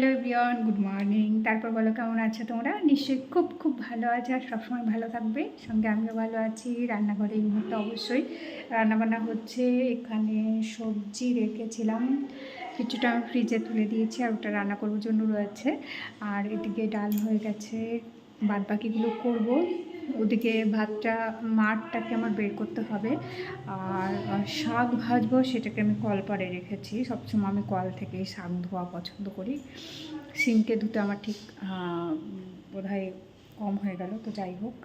Hello বিয়ন good morning তারপর বলো, কেমন আছো তোমরা? নিশ্চয়ই খুব খুব ভালো আছে আর সবসময় ভালো থাকবে। সঙ্গে আমিও ভালো আছি। রান্নাঘরে এই মুহূর্তে অবশ্যই রান্নাবান্না হচ্ছে। এখানে সবজি রেখেছিলাম। কিছুটা আমি ফ্রিজে তুলে দিয়েছি আর ওটা রান্না করবার জন্য রয়েছে। আর এদিকে ডাল হয়ে গেছে। বাদ বাকিগুলো করব। ওদিকে ভাতটা, মাঠটাকে আমার বের করতে হবে। আর শাক ভাজবো সেটাকে আমি কল পাড়ে রেখেছি। সবসময় আমি কল থেকেই শাক ধোয়া পছন্দ করি। সিঙ্কে ধুতে আমার ঠিক বোধহয় কম হয়ে গেল, তো যাই হোক।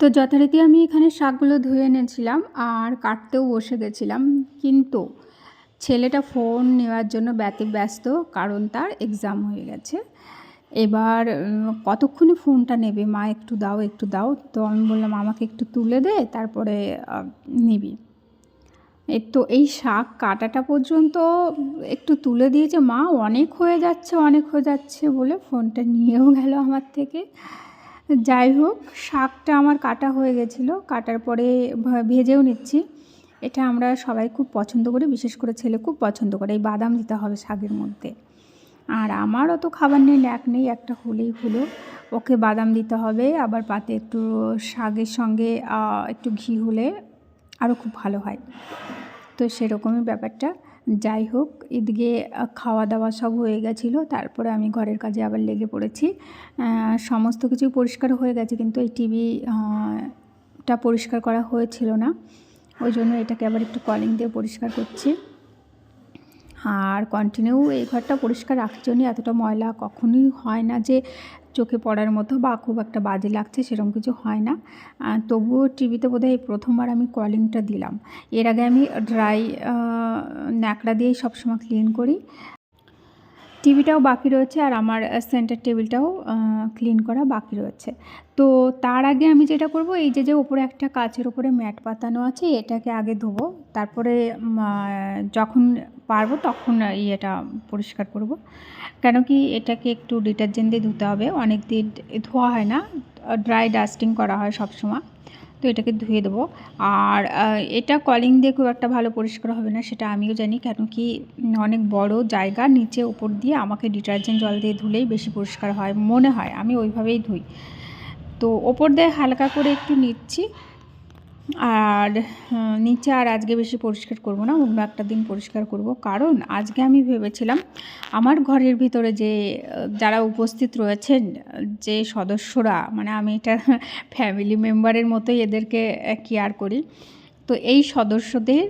তো যথারীতি আমি এখানে শাকগুলো ধুয়ে এনেছিলাম আর কাটতেও বসে গেছিলাম। কিন্তু ছেলেটা ফোন নেওয়ার জন্য ব্যতি ব্যস্ত কারণ তার এক্সাম হয়ে গেছে। এবার কতক্ষণে ফোনটা নেবে? মা একটু দাও একটু দাও। তো আমি বললাম, আমাকে একটু তুলে দে, তারপরে নিবি। তো এই শাক কাটাটা পর্যন্ত একটু তুলে দিয়েছে। মা, অনেক হয়ে যাচ্ছে, অনেক হয়ে যাচ্ছে বলে ফোনটা নিয়েও গেল আমার থেকে। যাই হোক, শাকটা আমার কাটা হয়ে গেছিল। কাটার পরে ভেজেও নিচ্ছি। এটা আমরা সবাই খুব পছন্দ করি, বিশেষ করে ছেলে খুব পছন্দ করে। এই বাদাম দিতে হবে শাকের মধ্যে। আর আমার অত খাবার নেই ন্যাক নেই, একটা হলেই হলো। ওকে বাদাম দিতে হবে, আবার পাতে একটু শাকের সঙ্গে একটু ঘি হলে আরও খুব ভালো হয়। তো সেরকমই ব্যাপারটা। যাই হোক, এদিকে খাওয়া দাওয়া সব হয়ে গেছিল। তারপরে আমি ঘরের কাজে আবার লেগে পড়েছি। সমস্ত কিছু পরিষ্কার হয়ে গেছে, কিন্তু এই টিভি টা পরিষ্কার করা হয়েছিল না। ওই জন্য এটাকে আবার একটু কলিং দিয়ে পরিষ্কার করছি। আর কন্টিনিউ এই ঘরটা পরিষ্কার রাখার জন্যই এতটা ময়লা কখনোই হয় না যে চোখে পড়ার মতো বা খুব একটা বাজে লাগছে সেরকম কিছু হয় না। তবুও টিভিতে বোধহয় প্রথমবার আমি কলিংটা দিলাম। এর আগে আমি ড্রাই ন্যাকড়া দিয়েই সবসময় ক্লিন করি। টিভিটাও বাকি রয়েছে আর আমার সেন্টার টেবিলটাও ক্লিন করা বাকি রয়েছে। তো তার আগে আমি যেটা করব, এই যে যে ওপরে একটা কাচের ওপরে ম্যাট পাতানো আছে, এটাকে আগে ধোবো। তারপরে যখন পারব, তখন ইয়েটা পরিষ্কার করব। কেন কি এটাকে একটু ডিটারজেন্ট দিয়ে ধুতে হবে। অনেক দিন ধোয়া হয় না ড্রাই ডাস্টিং করা হয় সব সময় তো এটাকে ধুয়ে দেবো। আর এটা কলিং দিয়ে খুব একটা ভালো পরিষ্কার হবে না, সেটা আমিও জানি। কেন কি অনেক বড় জায়গা নিচে উপর দিয়ে আমাকে ডিটারজেন্ট জল দিয়ে ধুলেই বেশি পরিষ্কার হয়, মনে হয়। আমি ওইভাবেই ধুই। তো ওপর দিয়ে হালকা করে একটু নিচ্ছি। আর নিচে আর আজকে বেশি পরিষ্কার করব না, অন্য একটা দিন পরিষ্কার করব। কারণ আজকে আমি ভেবেছিলাম আমার ঘরের ভিতরে যে, যারা উপস্থিত রয়েছেন, যে সদস্যরা মানে আমি এটা ফ্যামিলি মেম্বারের মতোই এদেরকে কেয়ার করি। তো এই সদস্যদের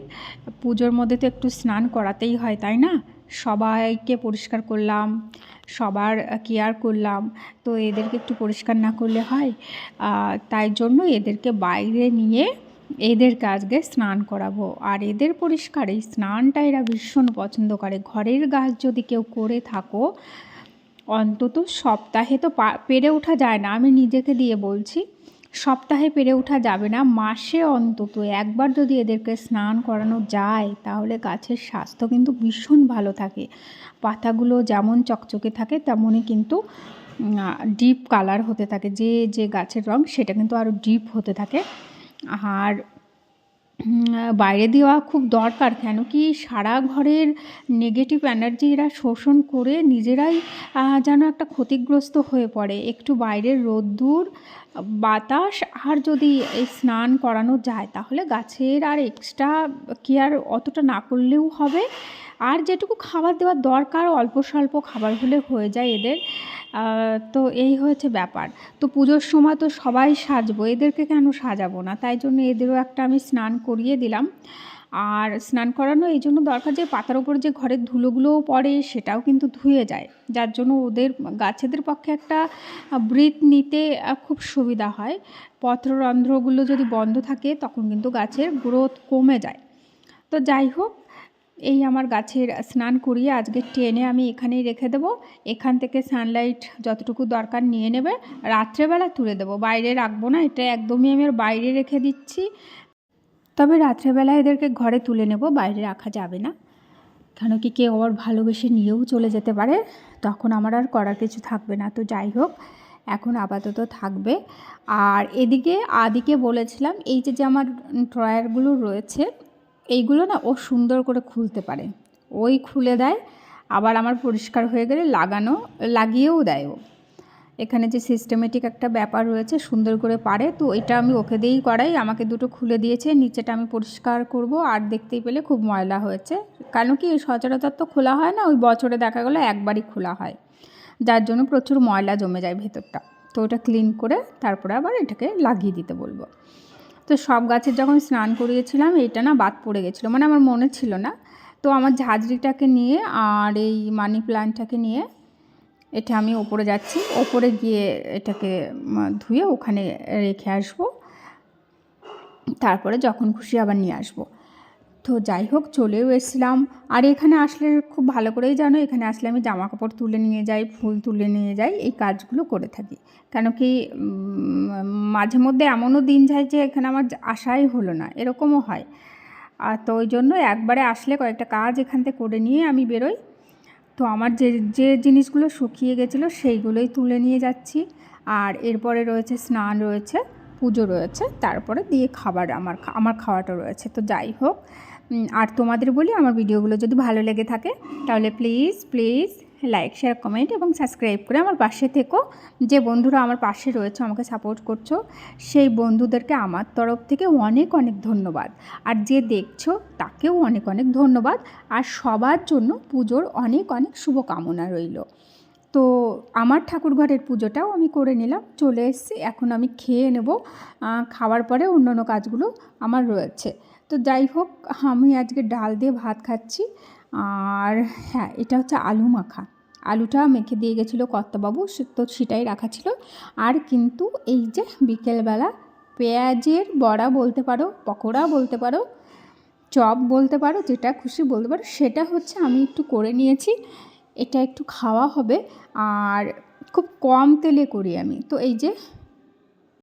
পুজোর মধ্যে তো একটু স্নান করাতেই হয়, তাই না? সবাইকে পরিষ্কার করলাম সবার কেয়ার করলাম। তো এদেরকে একটু পরিষ্কার না করলে হয়। তাই জন্য এদেরকে বাইরে নিয়ে এদের আজকে স্নান করাবো। আর এদের পরিষ্কার, এই স্নানটা এরা ভীষণ পছন্দ করে। ঘরের গাছ যদি কেউ করে থাকো, অন্তত সপ্তাহে তো পেরে ওঠা যায় না। আমি নিজেকে দিয়ে বলছি সপ্তাহে পেরে ওঠা যাবে না, মাসে অন্তত একবার যদি এদেরকে স্নান করানো যায়, তাহলে গাছের স্বাস্থ্য কিন্তু ভীষণ ভালো থাকে। পাতাগুলো যেমন চকচকে থাকে, তেমনই কিন্তু ডিপ কালার হতে থাকে। যে যে গাছের রং, সেটা কিন্তু আরও ডিপ হতে থাকে। আর বাইরে দেওয়া খুব দরকার কেন কি সারা ঘরের নেগেটিভ এনার্জি এরা শোষণ করে নিজেরাই যেন একটা ক্ষতিগ্রস্ত হয়ে পড়ে। একটু বাইরের রোদ্দুর বাতাস আর যদি এই স্নান করানো যায়, তাহলে গাছের আর এক্সট্রা কেয়ার অতটা না করলেও হবে। আর যেটুকু খাবার দেওয়ার দরকার, অল্প স্বল্প খাবার হলে হয়ে যায় এদের। তো এই হয়েছে ব্যাপার। তো পুজোর সময় তো সবাই সাজবো, এদেরকে কেন সাজাবো না? তাই জন্য এদেরও একটা আমি স্নান করিয়ে দিলাম। আর স্নান করানো এই জন্য দরকার যে পাতার ওপর যে ঘরের ধুলোগুলোও পড়ে সেটাও কিন্তু ধুয়ে যায়। যার জন্য ওদের গাছেদের পক্ষে একটা ব্রিথ নিতে খুব সুবিধা হয়। পত্ররন্ধ্রগুলো যদি বন্ধ থাকে তখন কিন্তু গাছের গ্রোথ কমে যায়। তো যাই হোক, এই আমার গাছের স্নান করিয়ে আজকে ট্রেনে আমি এখানেই রেখে দেবো। এখান থেকে সানলাইট যতটুকু দরকার নিয়ে নেবে, রাত্রেবেলা তুলে দেবো। বাইরে রাখব না, এটা একদমই আমি বাইরে রেখে দিচ্ছি। তবে রাত্রেবেলা এদেরকে ঘরে তুলে নেব, বাইরে রাখা যাবে না। কেন কি কেউ আবার ভালোবেসে নিয়েও চলে যেতে পারে, তখন আমার আর করার কিছু থাকবে না। তো যাই হোক, এখন আপাতত থাকবে। আর এদিকে আদিকে বলেছিলাম, এই যে যে আমার ড্রয়ারগুলো রয়েছে, এইগুলো না ও সুন্দর করে খুলতে পারে। ওই খুলে দেয়, আবার আমার পরিষ্কার হয়ে গেলে লাগানো, লাগিয়েও দেয় ও। এখানে যে সিস্টেমেটিক একটা ব্যাপার রয়েছে, সুন্দর করে পারে, তো এটা আমি ওকে দিয়েই করাই। আমাকে দুটো খুলে দিয়েছে, নিচেটা আমি পরিষ্কার করব, আর দেখতেই পেলে খুব ময়লা হয়েছে। কেন কি সচরাচর তো খোলা হয় না, ওই বছরে দেখা গেলো একবারই খোলা হয়। যার জন্য প্রচুর ময়লা জমে যায় ভেতরটা। তো ওটা ক্লিন করে তারপরে আবার এটাকে লাগিয়ে দিতে বলব। তো সব গাছের যখন স্নান করিয়েছিলাম, এটা না বাদ পড়ে গেছিল মানে আমার মনে ছিল না। তো আমার ঝাঁঝরিটাকে নিয়ে আর এই মানি প্ল্যান্টটাকে নিয়ে এটা আমি ওপরে যাচ্ছি। ওপরে গিয়ে এটাকে ধুয়ে ওখানে রেখে আসব। তারপরে যখন খুশি আবার নিয়ে আসব। তো যাই হোক, চলেও এসেছিলাম। আর এখানে আসলে খুব ভালো করেই জানো, এখানে আসলে আমি জামা কাপড় তুলে নিয়ে যাই, ফুল তুলে নিয়ে যাই, এই কাজগুলো করে থাকি। কেন কি মাঝে মধ্যে এমনও দিন যায় যে এখানে আমার আসাই হলো না, এরকমও হয়। আর তো ওই জন্য একবারে আসলে কয়েকটা কাজ এখান থেকে করে নিয়ে আমি বেরোই। তো আমার যে যে জিনিসগুলো শুকিয়ে গেছিল সেইগুলোই তুলে নিয়ে যাচ্ছি। আর এরপরে রয়েছে স্নান রয়েছে, পুজো রয়েছে, তারপরে দিয়ে খাবার আমার আমার খাওয়াটা রয়েছে। তো যাই হোক আর তোমাদের বলি আমার ভিডিওগুলো যদি ভালো লেগে থাকে, তাহলে please please like share comment এবং সাবস্ক্রাইব করে আমার পাশে থেকো। যে বন্ধুরা আমার পাশে রয়েছে, আমাকে সাপোর্ট করছ, সেই বন্ধুদেরকে আমার তরফ থেকে অনেক অনেক ধন্যবাদ। আর যে দেখছ, তাকেও অনেক অনেক ধন্যবাদ। আর সবার জন্য পুজোর অনেক অনেক শুভকামনা রইল। তো আমার ঠাকুর ঘরের পুজোটাও আমি করে নিলাম, চলে এসেছি। এখন আমি খেয়ে নেব খাওয়ার পরে অন্যান্য কাজগুলো আমার রয়েছে। তো যাই হোক, আমি আজকে ডাল দিয়ে ভাত খাচ্ছি। আর হ্যাঁ এটা হচ্ছে আলু মাখা। আলুটা মেখে দিয়ে গেছিল কর্তাবাবু তো সেটাই রাখা ছিল। আর কিন্তু এই যে বিকেলবেলা পেঁয়াজের বড়া বলতে পারো, পকোড়া বলতে পারো, চপ বলতে পারো, যেটা খুশি বলতে পারো, সেটা হচ্ছে আমি একটু করে নিয়েছি। এটা একটু খাওয়া হবে। আর খুব কম তেলে করি আমি। তো এই যে